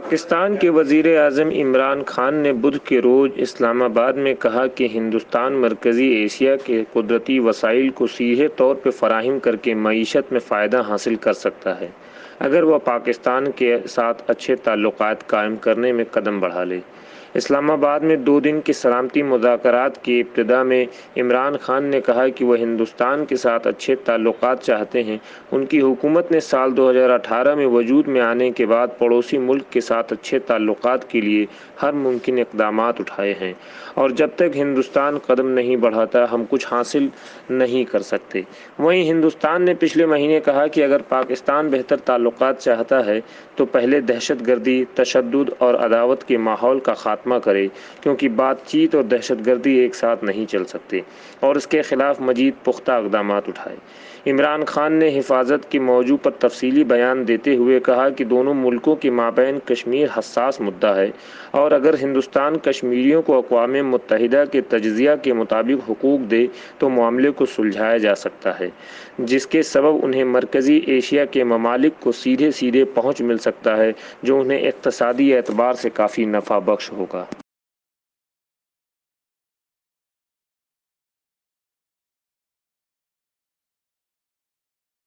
पाकिस्तान के वज़ीर अजम इमरान खान ने बुध के रोज़ इस्लामाबाद में कहा कि हिंदुस्तान मरकज़ी एशिया के कुदरती वसाइल को सीधे तौर पर फ़राहम करके मीशत में फ़ायदा हासिल कर सकता है, अगर वह पाकिस्तान के साथ अच्छे ताल्लुक़ कायम करने में कदम बढ़ा ले। इस्लामाबाद में दो दिन की सलामती मुजाकरात की इब्तदा में इमरान खान ने कहा कि वह हिंदुस्तान के साथ अच्छे ताल्लुक़ चाहते हैं। उनकी हुकूमत ने साल 2018 में वजूद में आने के बाद पड़ोसी मुल्क के साथ अच्छे ताल्लुक़ के लिए हर मुमकिन इकदाम उठाए हैं। और जब तक हिंदुस्तान कदम नहीं बढ़ाता, हम कुछ हासिल नहीं कर सकते। वहीं हिंदुस्तान ने पिछले महीने कहा कि अगर पाकिस्तान बेहतर ताल्लुक़ चाहता है तो पहले दहशत गर्दी तशद और अदावत के माहौल का खात्मा करे, क्योंकि बातचीत और दहशत गर्दी एक साथ नहीं चल सकते, और इसके ख़िलाफ़ मजीद पुख्ता इकदाम उठाए। इमरान खान ने हिफाजत के मौजू पर तफसीली बयान देते हुए कहा कि दोनों मुल्कों के माबेन कश्मीर हसास मुद्दा है, और अगर हिंदुस्तान कश्मीरियों को अकवा मुतहदा के तजिया के मुताबिक हकूक़ दे तो मामले को सुलझाया जा सकता है, जिसके सबब उन्हें मरकज़ी एशिया के ममालिक को सीधे सीधे पहुँच मिल सकता है, जो उन्हें इकतसादी एतबार से काफ़ी नफ़ा बख्श होगा штука